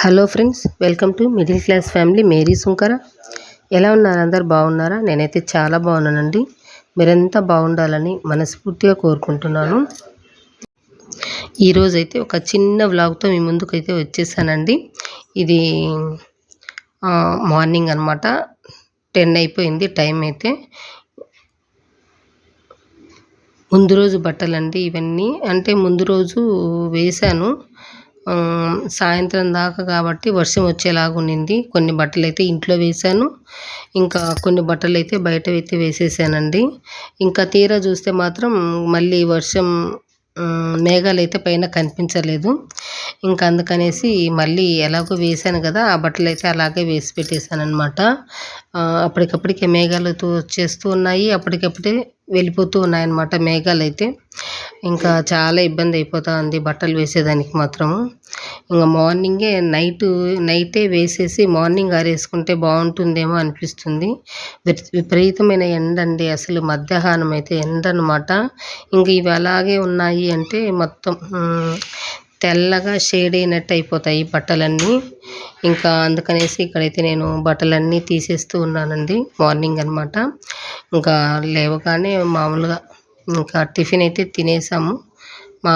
Hello friends welcome to middle class family. Mary Sunkara. ఎలా ఉన్నారు అందరు? బాగున్నారా? నేనైతే చాలా బాగున్నానండి. మీరంతా బాగుండాలని మనస్ఫూర్తిగా కోరుకుంటున్నాను. ఈరోజైతే ఒక చిన్న వ్లాగ్తో మీ ముందుకైతే వచ్చేసానండి. ఇది మార్నింగ్ అనమాట టెన్ అయిపోయింది టైం అయితే. ముందు రోజు బట్టలండి ఇవన్నీ. అంటే ముందు రోజు వేశాను. సాయంత్రం దాకా కాబట్టి వర్షం వచ్చేలాగా ఉండింది కొన్ని బట్టలు అయితే ఇంట్లో వేశాను. ఇంకా కొన్ని బట్టలు అయితే బయట అయితే వేసేసానండి. ఇంకా తీరా చూస్తే మాత్రం మళ్ళీ వర్షం మేఘాలు అయితే పైన కనిపించలేదు. ఇంకా అందుకనేసి మళ్ళీ ఎలాగో వేసాను కదా ఆ బట్టలు అయితే అలాగే వేసి పెట్టేశాను అనమాట అప్పటికప్పటికే మేఘాలు వచ్చేస్తూ ఉన్నాయి. అప్పటికప్పుడే వెళ్ళిపోతూ ఉన్నాయన్నమాట మేఘాలు అయితే ఇంకా చాలా ఇబ్బంది అయిపోతూ ఉంది బట్టలు వేసేదానికి మాత్రము. ఇంకా మార్నింగే నైట్ నైటే వేసేసి మార్నింగ్ ఆరేసుకుంటే బాగుంటుందేమో అనిపిస్తుంది. విపరీతమైన ఎండ అండి అసలు మధ్యాహ్నం అయితే ఎండ అనమాట ఇంక ఇవి అలాగే ఉన్నాయి అంటే మొత్తం తెల్లగా షేడ్ అయినట్టు అయిపోతాయి బట్టలన్నీ. ఇంకా అందుకనేసి ఇక్కడైతే నేను బట్టలన్నీ తీసేస్తూ ఉన్నానండి. మార్నింగ్ అనమాట ఇంకా లేవగానే మామూలుగా ఇంకా టిఫిన్ అయితే తినేసాము. మా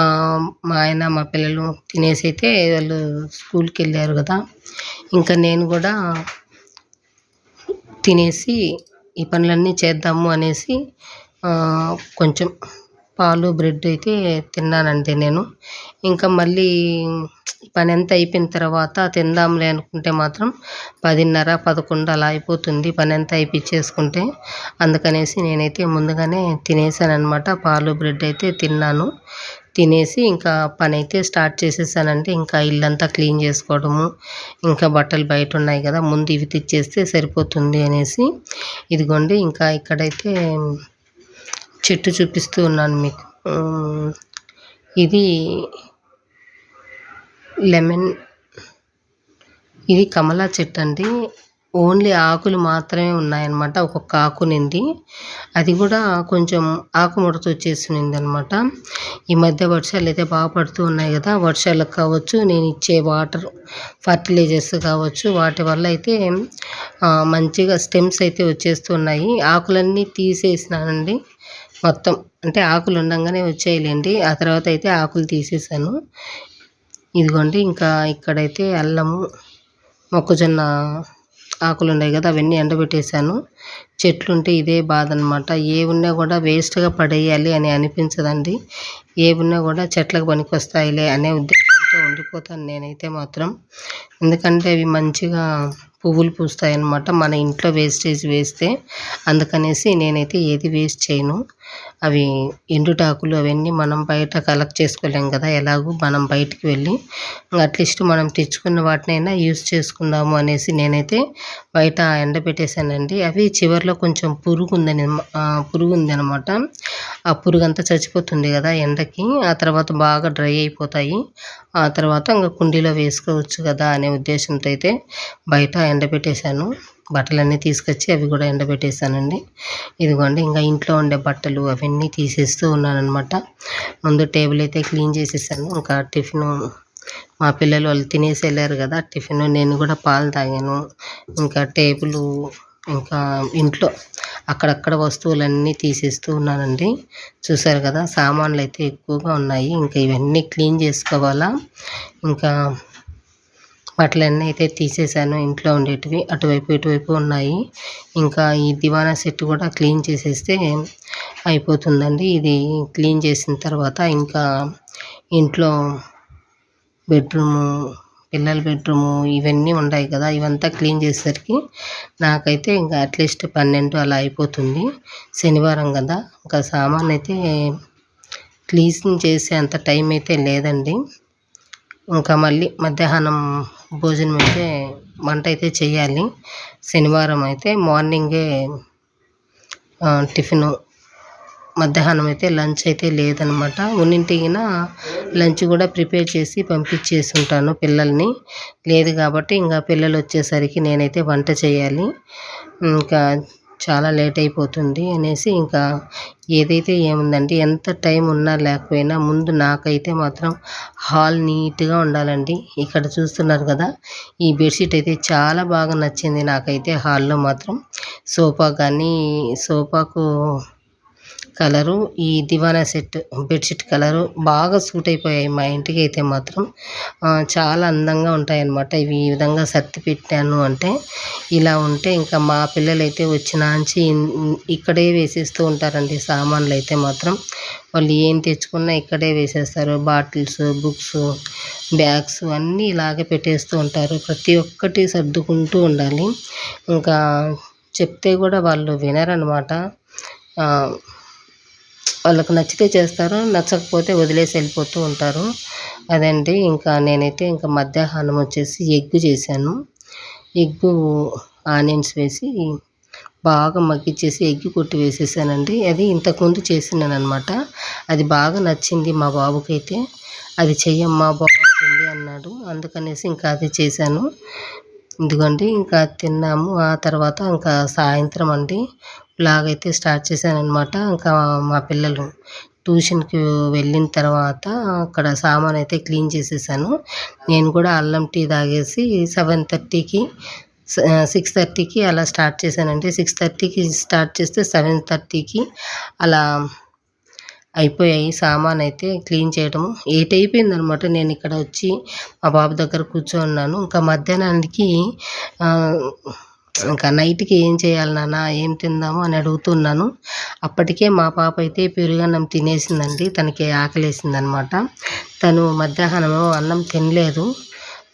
మా ఆయన మా పిల్లలు తినేసి అయితే వాళ్ళు స్కూల్కి వెళ్ళారు కదా. ఇంకా నేను కూడా తినేసి ఈ పనులన్నీ చేద్దాము అనేసి కొంచెం పాలు బ్రెడ్ అయితే తిన్నానండి నేను. ఇంకా మళ్ళీ పని అంతా అయిపోయిన తర్వాత తిందాంలే అనుకుంటే మాత్రం పదిన్నర పదకొండు అలా అయిపోతుంది పని అంతా అయిపించేసుకుంటే. అందుకనేసి నేనైతే ముందుగానే తినేసాను అనమాట పాలు బ్రెడ్ అయితే తిన్నాను. తినేసి ఇంకా పని అయితే స్టార్ట్ చేసేసానంటే ఇంకా ఇల్లంతా క్లీన్ చేసుకోవడము ఇంకా బట్టలు బయట ఉన్నాయి కదా ముందు ఇవి తెచ్చేస్తే సరిపోతుంది అనేసి. ఇదిగోండి ఇంకా ఇక్కడైతే చెట్టు చూపిస్తూ ఉన్నాను మీకు. ఇది లెమన్ ఇది కమలా చెట్టు అండి. ఓన్లీ ఆకులు మాత్రమే ఉన్నాయన్నమాట. ఒక్కొక్క ఆకు నింది. అది కూడా కొంచెం ఆకు ముడత వచ్చేసింది అనమాట ఈ మధ్య వర్షాలు అయితే బాగా పడుతూ ఉన్నాయి కదా. వర్షాలకు కావచ్చు నేను ఇచ్చే వాటర్ ఫర్టిలైజర్స్ కావచ్చు వాటి వల్ల అయితే మంచిగా స్టెమ్స్ అయితే వచ్చేస్తున్నాయి. ఆకులన్నీ తీసేసినానండి. మొత్తం అంటే ఆకులు ఉండగానే వచ్చేయలేండి. ఆ తర్వాత అయితే ఆకులు తీసేసాను. ఇదిగోండి ఇంకా ఇక్కడైతే అల్లము మొక్కజొన్న ఆకులు ఉన్నాయి కదా అవన్నీ ఎండబెట్టేశాను. చెట్లు ఉంటే ఇదే బాధ అనమాట ఏ ఉన్నా కూడా వేస్ట్గా పడేయాలి అని అనిపించదండి. ఏ ఉన్నా కూడా చెట్లకు పనికి వస్తాయిలే అనే ఉద్దేశంతో ఉండిపోతాను నేనైతే మాత్రం. ఎందుకంటే అవి మంచిగా పువ్వులు పూస్తాయి అన్నమాట మన ఇంట్లో వేస్టేజ్ వేస్తే అందుకనేసి నేనైతే ఏది వేస్ట్ చేయను. అవి ఎండుటాకులు అవన్నీ మనం బయట కలెక్ట్ చేసుకోలేం కదా ఎలాగో మనం బయటికి వెళ్ళి అట్లీస్ట్ మనం తెచ్చుకున్న వాటినైనా యూస్ చేసుకుందాము అనేసి నేనైతే బయట ఎండబెట్టేశానండి అవి చివరిలో కొంచెం పురుగు ఉందని పురుగు ఉందనమాట ఆ పురుగు అంతా చచ్చిపోతుంది కదా ఎండకి ఆ తర్వాత బాగా డ్రై అయిపోతాయి. ఆ తర్వాత ఇంకా కుండీలో వేసుకోవచ్చు కదా అనే ఉద్దేశంతో అయితే బయట ఎండబెట్టేశాను బట్టలన్నీ తీసుకొచ్చి అవి కూడా ఎండబెట్టేశానండి. ఇదిగోండి ఇంకా ఇంట్లో ఉండే బట్టలు అవన్నీ తీసేస్తూ ఉన్నానమాట ముందు టేబుల్ అయితే క్లీన్ చేసేసాను. ఇంకా టిఫిన్ మా పిల్లలు వాళ్ళు తినేసి వెళ్ళారు కదా టిఫిన్ నేను కూడా పాలు తాగాను. ఇంకా టేబుల్ ఇంకా ఇంట్లో అక్కడక్కడ వస్తువులన్నీ తీసేస్తూ ఉన్నానండి. చూసారు కదా సామాన్లు అయితే ఎక్కువగా ఉన్నాయి. ఇంకా ఇవన్నీ క్లీన్ చేసుకోవాలా? ఇంకా బట్టలన్నీ అయితే తీసేసాను. ఇంట్లో ఉండేటివి అటువైపు ఇటువైపు ఉన్నాయి. ఇంకా ఈ దివానా సెట్ కూడా క్లీన్ చేసేస్తే అయిపోతుందండి. ఇది క్లీన్ చేసిన తర్వాత ఇంకా ఇంట్లో బెడ్రూము పిల్లల బెడ్రూము ఇవన్నీ ఉన్నాయి కదా. ఇవంతా క్లీన్ చేసేసరికి నాకైతే ఇంకా అట్లీస్ట్ పన్నెండు అలా అయిపోతుంది శనివారం కదా. ఇంకా సామాన్ అయితే క్లీన్ చేసే అంత టైం అయితే లేదండి. ఇంకా మళ్ళీ మధ్యాహ్నం భోజనం అయితే వంట అయితే చేయాలి శనివారం అయితే మార్నింగే టిఫిను. మధ్యాహ్నం అయితే లంచ్ అయితే లేదనమాట. ఉన్నింటిగిన లంచ్ కూడా ప్రిపేర్ చేసి పంపించేసి ఉంటాను పిల్లల్ని. లేదు కాబట్టి ఇంకా పిల్లలు వచ్చేసరికి నేనైతే వంట చేయాలి ఇంకా చాలా లేట్ అయిపోతుంది అనేసి ఇంకా ఏదైతే ఏముందండి ఎంత టైం ఉన్నా లేకపోయినా ముందు నాకైతే మాత్రం హాల్ నీట్గా ఉండాలండి. ఇక్కడ చూస్తున్నారు కదా ఈ బెడ్షీట్ అయితే చాలా బాగా నచ్చింది నాకైతే హాల్లో మాత్రం. సోఫా కానీ సోఫాకు కలరు ఈ దివానా సెట్ బెడ్షీట్ కలరు బాగా సూట్ అయిపోయాయి. మా ఇంటికి అయితే మాత్రం చాలా అందంగా ఉంటాయి అన్నమాట ఇవి ఈ విధంగా సర్ది పెట్టాను అంటే ఇలా ఉంటే ఇంకా మా పిల్లలు అయితే వచ్చినాంచి ఇక్కడే వేసేస్తూ ఉంటారండి సామాన్లు అయితే మాత్రం. వాళ్ళు ఏం తెచ్చుకున్నా ఇక్కడే వేసేస్తారు. బాటిల్స్ బుక్స్ బ్యాగ్స్ అన్నీ ఇలాగే పెట్టేస్తూ ఉంటారు. ప్రతి ఒక్కటి సర్దుకుంటూ ఉండాలి. ఇంకా చెప్తే కూడా వాళ్ళు వినరనమాట వాళ్ళకు నచ్చితే చేస్తారు నచ్చకపోతే వదిలేసి వెళ్ళిపోతూ ఉంటారు. అదండి. ఇంకా నేనైతే ఇంకా మధ్యాహ్నం వచ్చేసి ఎగ్ చేశాను. ఎగ్గు ఆనియన్స్ వేసి బాగా మగ్గిచ్చేసి ఎగ్గి కొట్టి వేసేసానండి. అది ఇంతకుముందు చేసినాను అనమాట అది బాగా నచ్చింది మా బాబుకైతే. అది చెయ్యమ్మా బాగుంటుంది అన్నాడు. అందుకనేసి ఇంకా అది చేశాను. ఎందుకంటే ఇంకా తిన్నాము. ఆ తర్వాత ఇంకా సాయంత్రం అండి. బ్లాగ్ అయితే స్టార్ట్ అనమాట ఇంకా మా పిల్లలు ట్యూషన్కి వెళ్ళిన తర్వాత అక్కడ సామాన్ అయితే క్లీన్ చేసేసాను. నేను కూడా అల్లం టీ తాగేసి సెవెన్ థర్టీకి సిక్స్ థర్టీకి అలా స్టార్ట్ చేశానంటే సిక్స్ థర్టీకి స్టార్ట్ చేస్తే సెవెన్ థర్టీకి అలా అయిపోయాయి సామాన్ అయితే క్లీన్ చేయడము ఎయిట్ అయిపోయిందనమాట నేను ఇక్కడ వచ్చి మా బాబు దగ్గర కూర్చోన్నాను ఇంకా మధ్యాహ్నానికి ఇంకా నైట్కి ఏం చేయాలి నాన్న? ఏం తిందాము? అని అడుగుతున్నాను. అప్పటికే మా పాప అయితే పెరుగన్నం తినేసిందండి. తనకి ఆకలేసింది అనమాట తను మధ్యాహ్నం అన్నం తినలేదు.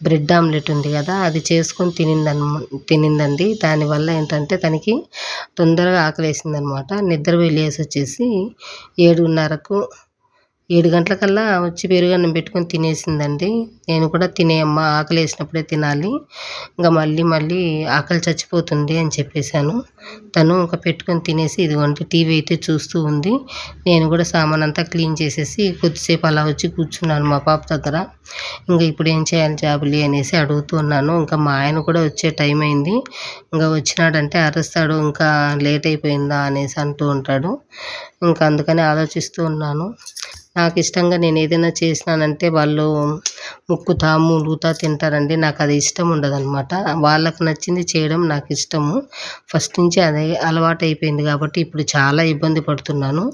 బ్రెడ్ ఆమ్లెట్ ఉంది కదా అది చేసుకొని తినిందన్ తినిందండి. దానివల్ల ఏంటంటే తనకి తొందరగా ఆకలేసింది అనమాట నిద్ర వెళ్ళేసి వచ్చేసి ఏడున్నరకు ఏడు గంటలకల్లా వచ్చి పెరుగన్నం పెట్టుకొని తినేసిందండి. నేను కూడా తినేయమ్మా ఆకలి వేసినప్పుడే తినాలి. ఇంకా మళ్ళీ మళ్ళీ ఆకలి చచ్చిపోతుంది అని చెప్పేశాను. తను ఇంకా పెట్టుకొని తినేసి ఇదిగోండి టీవీ అయితే చూస్తూ ఉంది. నేను కూడా సామాన్ అంతా క్లీన్ చేసేసి కొద్దిసేపు అలా వచ్చి కూర్చున్నాను మా పాప దగ్గర. ఇంకా ఇప్పుడు ఏం చేయాలి జాబులి అనేసి అడుగుతున్నాను ఇంకా మా ఆయన కూడా వచ్చే టైం అయింది. ఇంకా వచ్చినాడంటే అరుస్తాడు. ఇంకా లేట్ అయిపోయిందా అనేసి అంటూ ఉంటాడు. ఇంకా అందుకని ఆలోచిస్తూ ఉన్నాను. నాకు ఇష్టంగా నేను ఏదైనా చేసినానంటే వాళ్ళు ముక్కుతా మూలుగుతా తింటారండి. నాకు అది ఇష్టం ఉండదన్నమాట. వాళ్ళకు నచ్చింది చేయడం నాకు ఇష్టము ఫస్ట్ నుంచి అదే అలవాటు అయిపోయింది కాబట్టి ఇప్పుడు చాలా ఇబ్బంది పడుతున్నాను.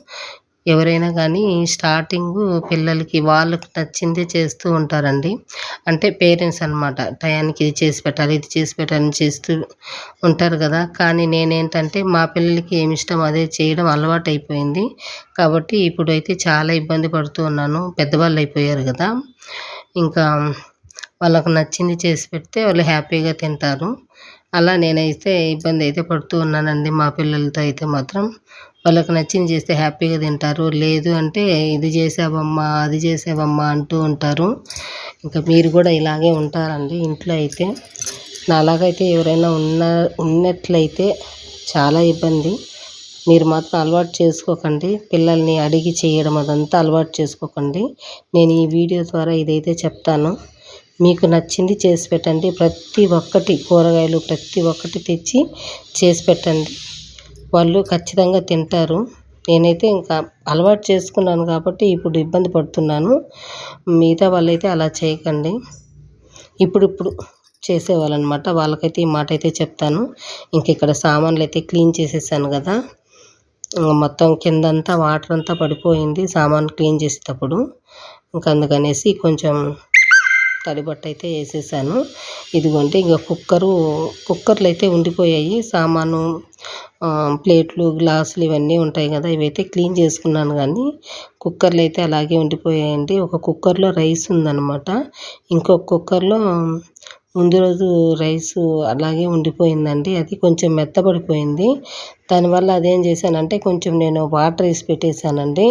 ఎవరైనా కానీ స్టార్టింగ్ పిల్లలకి వాళ్ళకి నచ్చిందే చేస్తూ ఉంటారండి. అంటే పేరెంట్స్ అనమాట టయానికి ఇది చేసి పెట్టాలి ఇది చేసి పెట్టాలని చేస్తూ ఉంటారు కదా. కానీ నేనేంటంటే మా పిల్లలకి ఏమి ఇష్టం అదే చేయడం అలవాటు అయిపోయింది కాబట్టి ఇప్పుడైతే చాలా ఇబ్బంది పడుతూ ఉన్నాను. పెద్దవాళ్ళు అయిపోయారు కదా. ఇంకా వాళ్ళకు నచ్చింది చేసి పెడితే వాళ్ళు హ్యాపీగా తింటారు. అలా నేనైతే ఇబ్బంది అయితే పడుతూ ఉన్నానండి మా పిల్లలతో అయితే మాత్రం. వాళ్ళకి నచ్చింది చేస్తే హ్యాపీగా తింటారు. లేదు అంటే ఇది చేసావమ్మా అది చేసావమ్మా అంటూ ఉంటారు. ఇంకా మీరు కూడా ఇలాగే ఉంటారండి ఇంట్లో అయితే. నాలాగైతే ఎవరైనా ఉన్న ఉన్నట్లయితే చాలా ఇబ్బంది. మీరు మాత్రం అలవాటు చేసుకోకండి. పిల్లల్ని అడిగి చేయడం అదంతా అలవాటు చేసుకోకండి. నేను ఈ వీడియో ద్వారా ఇదైతే చెప్తాను. మీకు నచ్చింది చేసి పెట్టండి. ప్రతి ఒక్కటి కూరగాయలు ప్రతి ఒక్కటి తెచ్చి చేసి పెట్టండి. వాళ్ళు ఖచ్చితంగా తింటారు. నేనైతే ఇంకా అలవాటు చేసుకున్నాను కాబట్టి ఇప్పుడు ఇబ్బంది పడుతున్నాను. మిగతా వాళ్ళైతే అలా చేయకండి. ఇప్పుడిప్పుడు ఇప్పుడు చేసేవాళ్ళనమాట. వాళ్ళకైతే ఈ మాట అయితే చెప్తాను. ఇంక ఇక్కడ సామాన్లు అయితే క్లీన్ చేసేసాను కదా. మొత్తం కిందంతా వాటర్ అంతా పడిపోయింది సామాన్ క్లీన్ చేసేటప్పుడు. ఇంకా అందుకనేసి కొంచెం తడిబట్ట అయితే వేసేసాను. ఇదిగోండి ఇంకా కుక్కరు కుక్కర్లు అయితే ఉండిపోయాయి. సామాను ప్లేట్లు గ్లాసులు ఇవన్నీ ఉంటాయి కదా ఇవైతే క్లీన్ చేసుకున్నాను కానీ కుక్కర్లు అయితే అలాగే ఉండిపోయాయండి. ఒక కుక్కర్లో రైస్ ఉందన్నమాట. ఇంకొక కుక్కర్లో ముందు రోజు రైస్ అలాగే ఉండిపోయిందండి. అది కొంచెం మెత్తబడిపోయింది. దానివల్ల అదేం చేశానంటే కొంచెం నేను వాటర్ వేసి పెట్టేశానండి.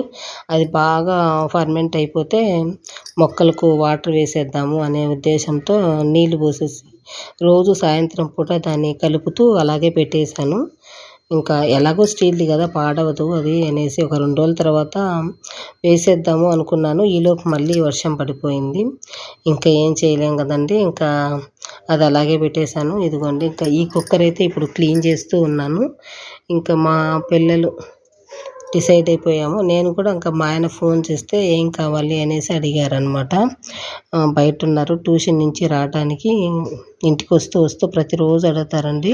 అది బాగా ఫర్మెంట్ అయిపోతే మొక్కలకు వాటర్ వేసేద్దాము అనే ఉద్దేశంతో నీళ్ళు పోసేసి రోజు సాయంత్రం పూట దాన్ని కలుపుతూ అలాగే పెట్టేశాను. ఇంకా ఎలాగో స్టీల్ది కదా పాడవదు అది అనేసి ఒక రెండు రోజుల తర్వాత వేసేద్దాము అనుకున్నాను. ఈలోపు మళ్ళీ వర్షం పడిపోయింది. ఇంకా ఏం చేయలేం కదండి ఇంకా అది అలాగే పెట్టేశాను. ఇదిగోండి ఇంకా ఈ కుక్కర్ అయితే ఇప్పుడు క్లీన్ చేస్తూ ఉన్నాను. ఇంకా మా పిల్లలు డిసైడ్ అయిపోయాము. నేను కూడా ఇంకా మా ఆయన ఫోన్ చేస్తే ఏం కావాలి అనేసి అడిగారనమాట బయట ఉన్నారు ట్యూషన్ నుంచి రావడానికి ఇంటికి వస్తూ వస్తూ ప్రతిరోజు అడుగుతారండి.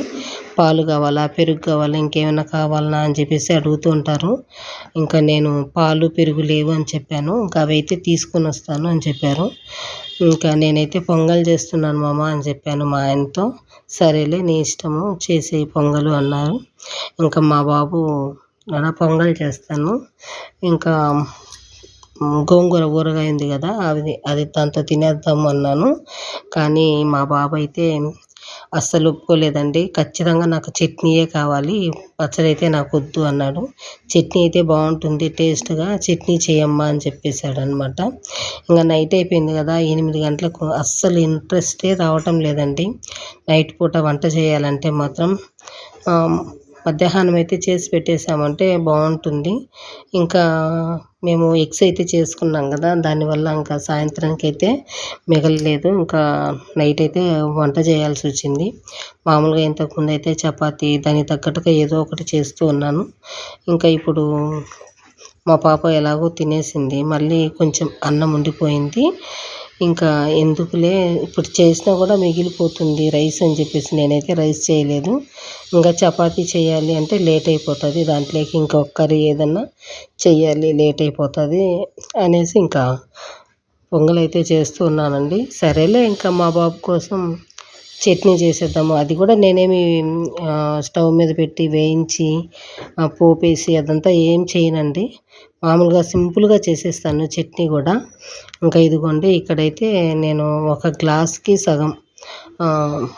పాలు కావాలా పెరుగు కావాలా ఇంకేమైనా కావాలా అని చెప్పేసి అడుగుతూ ఉంటారు. ఇంకా నేను పాలు పెరుగు లేవు అని చెప్పాను. ఇంకా అవి అయితే తీసుకొని వస్తాను అని చెప్పారు. ఇంకా నేనైతే పొంగల్ చేస్తున్నాను మామ అని చెప్పాను మా ఆయనతో. సరేలే నీ ఇష్టము చేసే పొంగలు అన్నారు. ఇంకా మా బాబు అలా పొంగల్ చేస్తాను. ఇంకా గోంగూర ఊరగాయ ఉంది కదా అది అది దాంతో తినేద్దాము అన్నాను. కానీ మా బాబు అయితే అస్సలు ఒప్పుకోలేదండి. ఖచ్చితంగా నాకు చట్నీయే కావాలి. పచ్చడి అయితే నాకు వద్దు అన్నాడు. చట్నీ అయితే బాగుంటుంది టేస్ట్గా చట్నీ చేయమ్మా అని చెప్పేశాడు అనమాట ఇంకా నైట్ అయిపోయింది కదా ఎనిమిది గంటలకు అస్సలు ఇంట్రెస్టే రావటం లేదండి. నైట్ పూట వంట చేయాలంటే మాత్రం మధ్యాహ్నం అయితే చేసి పెట్టేసామంటే బాగుంటుంది. ఇంకా మేము ఎగ్స్ అయితే చేసుకున్నాం కదా దానివల్ల ఇంకా సాయంత్రానికి అయితే మిగలలేదు. ఇంకా నైట్ అయితే వంట చేయాల్సి వచ్చింది. మామూలుగా ఇంతకుముందు అయితే చపాతి దానికి తగ్గట్టుగా ఏదో ఒకటి చేస్తూ ఉన్నాను. ఇంకా ఇప్పుడు మా పాప ఎలాగో తినేసింది. మళ్ళీ కొంచెం అన్నం ఉండిపోయింది. ఇంకా ఎందుకులే ఇప్పుడు చేసినా కూడా మిగిలిపోతుంది రైస్ అని చెప్పేసి నేనైతే రైస్ చేయలేదు. ఇంకా చపాతీ చేయాలి అంటే లేట్ అయిపోతుంది దాంట్లోకి ఇంకొక కర్రీ ఏదన్నా చేయాలి లేట్ అయిపోతుంది అనేసి ఇంకా పొంగల్ అయితే చేస్తూ ఉన్నానండి. సరేలే ఇంకా మా బాబు కోసం చట్నీ చేసేద్దాము. అది కూడా నేనేమి స్టవ్ మీద పెట్టి వేయించి పోపేసి అదంతా ఏం చేయనండి. మామూలుగా సింపుల్గా చేసేస్తాను చట్నీ కూడా. ఇంకా ఇదిగోండి ఇక్కడైతే నేను ఒక గ్లాస్కి సగం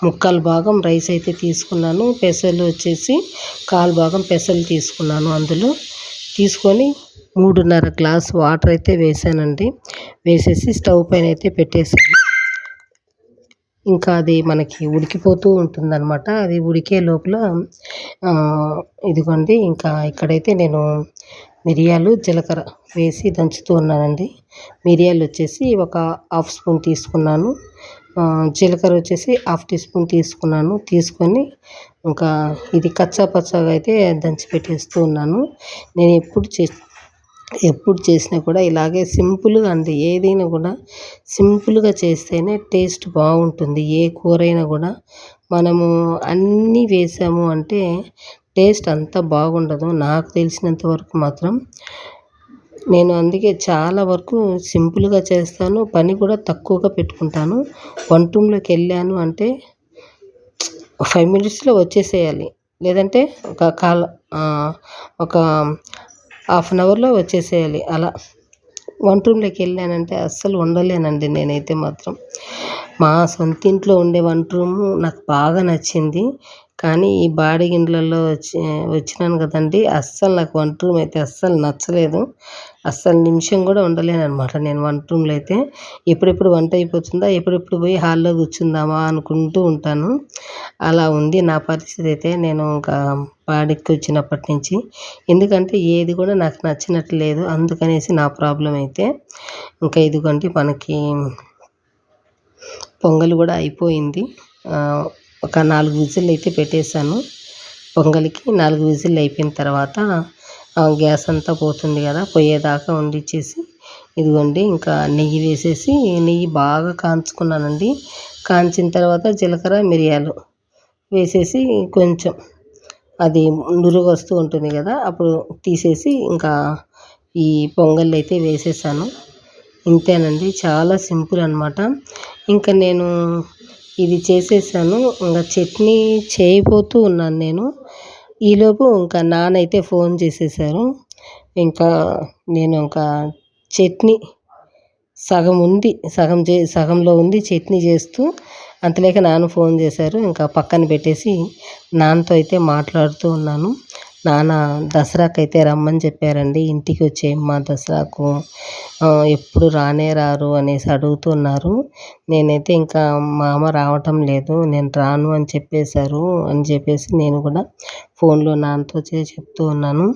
ముక్కాలు భాగం రైస్ అయితే తీసుకున్నాను. పెసలు వచ్చేసి కాలు భాగం పెసలు తీసుకున్నాను అందులో. తీసుకొని మూడున్నర గ్లాస్ వాటర్ అయితే వేసానండి. వేసేసి స్టవ్ పైన అయితే పెట్టేశాను. ఇంకా అది మనకి ఉడికిపోతూ ఉంటుందన్నమాట. అది ఉడికే లోపల ఇదిగోండి ఇంకా ఇక్కడైతే నేను మిరియాలు జీలకర్ర వేసి దంచుతూ ఉన్నానండి. మిరియాలు వచ్చేసి ఒక హాఫ్ స్పూన్ తీసుకున్నాను. జీలకర్ర వచ్చేసి హాఫ్ టీ స్పూన్ తీసుకున్నాను. తీసుకొని ఇంకా ఇది కచ్చా పచ్చాగా అయితే దంచి పెట్టేస్తూ ఉన్నాను. నేను ఎప్పుడు చే ఎప్పుడు చేసినా కూడా ఇలాగే సింపుల్గా అండి. ఏదైనా కూడా సింపుల్గా చేస్తేనే టేస్ట్ బాగుంటుంది. ఏ కూరైనా కూడా మనము అన్నీ వేసాము అంటే టేస్ట్ అంత బాగుండదు. నాకు తెలిసినంత వరకు మాత్రం నేను అందుకే చాలా వరకు సింపుల్గా చేస్తాను. పని కూడా తక్కువగా పెట్టుకుంటాను. వంట రూమ్లోకి వెళ్ళాను అంటే ఫైవ్ మినిట్స్లో వచ్చేసేయాలి. లేదంటే ఒక కాల్ ఒక హాఫ్ అన్ అవర్లో వచ్చేసేయాలి. అలా వంట రూమ్లోకి వెళ్ళానంటే అస్సలు ఉండలేనండి నేనైతే మాత్రం. మా సొంత ఇంట్లో ఉండే వంట రూము నాకు బాగా నచ్చింది. కానీ ఈ బాడిగిండ్లలో వచ్చి వచ్చినాను కదండి అస్సలు నాకు వంట రూమ్ అయితే అస్సలు నచ్చలేదు. అస్సలు నిమిషం కూడా ఉండలేను అనమాట నేను వంట రూమ్లో అయితే. ఎప్పుడెప్పుడు వంట అయిపోతుందా ఎప్పుడెప్పుడు పోయి హాల్లో కూర్చుందామా అనుకుంటూ ఉంటాను. అలా ఉంది నా పరిస్థితి అయితే. నేను ఇంకా బాడికి వచ్చినప్పటి నుంచి. ఎందుకంటే ఏది కూడా నాకు నచ్చినట్లు లేదు. అందుకనేసి నా ప్రాబ్లం అయితే ఇంకా ఇదిగోండి మనకి పొంగల్ కూడా అయిపోయింది. ఒక నాలుగు విజిల్లు అయితే పెట్టేశాను. పొంగల్కి నాలుగు విజిల్లు అయిపోయిన తర్వాత గ్యాస్ అంతా పోతుంది కదా పోయేదాకా వండిచ్చేసి ఇదిగోండి ఇంకా నెయ్యి వేసేసి నెయ్యి బాగా కాంచుకున్నానండి. కాంచిన తర్వాత జీలకర్ర మిరియాలు వేసేసి కొంచెం అది నురుగు వస్తూ ఉంటుంది కదా అప్పుడు తీసేసి ఇంకా ఈ పొంగల్ అయితే వేసేసాను. ఇంతేనండి చాలా సింపుల్ అనమాట ఇంకా నేను ఇది చేసేసాను. ఇంకా చట్నీ చేయబోతూ ఉన్నాను నేను. ఈలోపు ఇంకా నాన్న అయితే ఫోన్ చేసేసారు. ఇంకా నేను ఇంకా చట్నీ సగం ఉంది సగం చే సగంలో ఉంది చట్నీ చేస్తూ అంతలేక నాన్న ఫోన్ చేశారు. ఇంకా పక్కన పెట్టేసి నాన్నతో అయితే మాట్లాడుతూ ఉన్నాను. నాన్న దసరాకైతే రమ్మని చెప్పారండి. ఇంటికి వచ్చేయమ్మా దసరాకు. ఎప్పుడు రానే రారు అనేసి అడుగుతున్నారు. నేనైతే ఇంకా మామ రావటం లేదు. నేను రాను అని చెప్పేశారు అని చెప్పేసి నేను కూడా ఫోన్లో నాన్నతో చెప్తూ ఉన్నాను.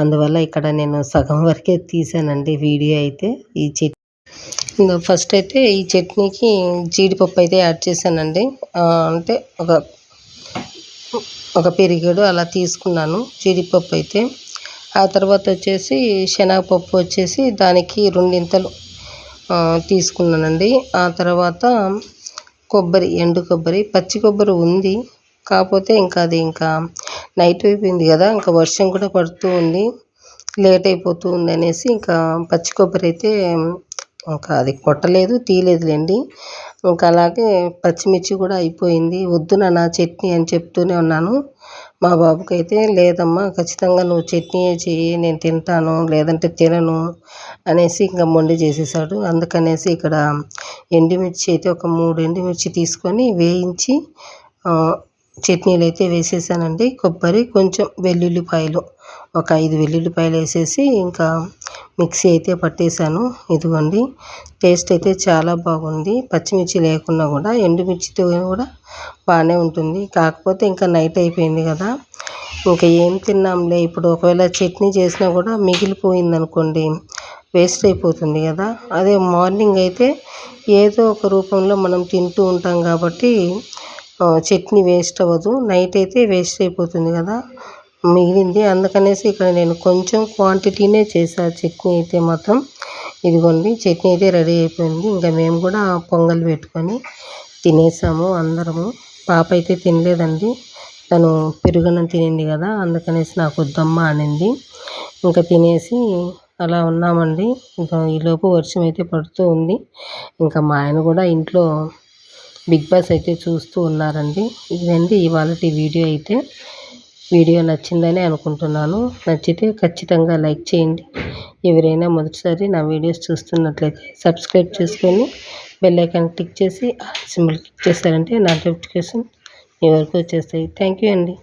అందువల్ల ఇక్కడ నేను సగం వరకే తీసానండి వీడియో అయితే. ఈ చెట్టు ఇంకా ఫస్ట్ అయితే ఈ చట్నీకి జీడిపప్పు అయితే యాడ్ చేశానండి. అంటే ఒక ఒక పెరిగేడు అలా తీసుకున్నాను జీడిపప్పు అయితే. ఆ తర్వాత వచ్చేసి శనగపప్పు వచ్చేసి దానికి రెండింతలు తీసుకున్నానండి. ఆ తర్వాత కొబ్బరి ఎండు కొబ్బరి పచ్చి కొబ్బరి ఉంది. కాకపోతే ఇంకా అది ఇంకా నైట్ అయిపోయింది కదా ఇంకా వర్షం కూడా పడుతూ ఉంది లేట్ అయిపోతూ ఉంది అనేసి ఇంకా పచ్చి కొబ్బరి అయితే ఇంకా అది కొట్టలేదు తీయలేదులేండి. ఇంకా అలాగే పచ్చిమిర్చి కూడా అయిపోయింది. వద్దు నాన్న చట్నీ అని చెప్తూనే ఉన్నాను. మా బాబుకి అయితే లేదమ్మా ఖచ్చితంగా నువ్వు చట్నీ చెయ్యి నేను తింటాను లేదంటే తినను అనేసి ఇంకా మొండి చేసేసాడు. అందుకనేసి ఇక్కడ ఎండుమిర్చి అయితే ఒక మూడు ఎండుమిర్చి తీసుకొని వేయించి చట్నీలు అయితే వేసేసానండి. కొబ్బరి కొంచెం వెల్లుల్లిపాయలు. ఒక ఐదు వెల్లుల్లిపాయలు వేసేసి ఇంకా మిక్సీ అయితే పట్టేశాను. ఇదిగోండి టేస్ట్ అయితే చాలా బాగుంది. పచ్చిమిర్చి లేకున్నా కూడా ఎండుమిర్చితో కూడా బాగానే ఉంటుంది. కాకపోతే ఇంకా నైట్ అయిపోయింది కదా. ఇంకా ఏం తిన్నాంలే. ఇప్పుడు ఒకవేళ చట్నీ చేసినా కూడా మిగిలిపోయింది అనుకోండి వేస్ట్ అయిపోతుంది కదా. అదే మార్నింగ్ అయితే ఏదో ఒక రూపంలో మనం తింటూ ఉంటాం కాబట్టి చట్నీ వేస్ట్ అవ్వదు. నైట్ అయితే వేస్ట్ అయిపోతుంది కదా. మిగిలింది. అందుకనేసి ఇక్కడ నేను కొంచెం క్వాంటిటీనే చేశాను చట్నీ అయితే మాత్రం ఇదిగోండి చట్నీ అయితే రెడీ అయిపోయింది. ఇంకా మేము కూడా పొంగల్ పెట్టుకొని తినేసాము అందరము. పాప అయితే తినలేదండి. తను పెరుగన్నం తినింది కదా అందుకనేసి నాకు వద్దమ్మా అనింది. ఇంకా తినేసి అలా ఉన్నామండి. ఇంకా ఈలోపు వర్షం అయితే పడుతూ ఉంది. ఇంకా మా ఆయన కూడా ఇంట్లో బిగ్ బాస్ అయితే చూస్తూ ఉన్నారండి. ఇదండి ఇవాళ వీడియో అయితే. వీడియో నచ్చిందని అనుకుంటున్నాను. నచ్చితే ఖచ్చితంగా లైక్ చేయండి. ఎవరైనా మొదటిసారి నా వీడియోస్ చూస్తున్నట్లయితే సబ్స్క్రైబ్ చేసుకొని బెల్ ఐకాన్ క్లిక్ చేసి సింబల్ క్లిక్ చేస్తారంటే నా నోటిఫికేషన్ మీ వరకు వచ్చేస్తాయి. థ్యాంక్ యూ అండి.